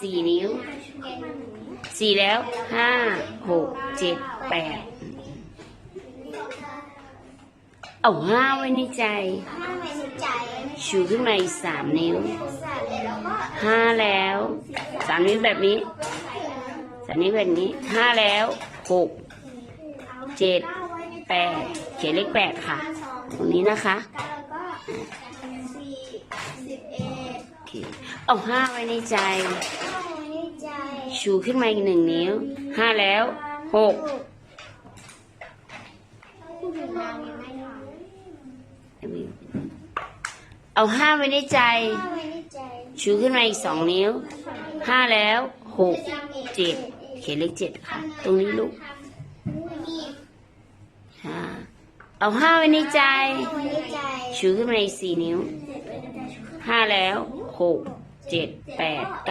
สี่นิ้ว สี่แล้วห้าหกเจ็ดแปดเอาห้าไว้ในใจห้าไว้ในใจชูขึ้นมาอีกสามนิ้วสามแล้วก็ห้าแล้วสามนิ้วแบบนี้สามนิ้วแบบนี้ห้าแล้วหกเจ็ดแปดเขียนเลขแปดค่ะ ตรงนี้นะคะแล้วก็ สี่สิบเอ็ดโอเคเอาห้าไว้ในใจ ห้าไว้ในใจชูขึ้นมาอีกหนึ่งนิ้วห้าแล้วหกผู้หญิงนางยังไม่ทำเอาห้าไว้ในใจ ห้าไว้ในใจชูขึ้นมาอีกสองนิ้วห้าแล้วหกเจ็ดเขียนเลขเจ็ดค่ะ ตรงนี้ลูกห้าเอาห้าไว้ในใจ ห้าไว้ในใจ ชูขึ้นมาอีกสี่นิ้ว ห้าแล้วหกเจ็ดแปดเก้า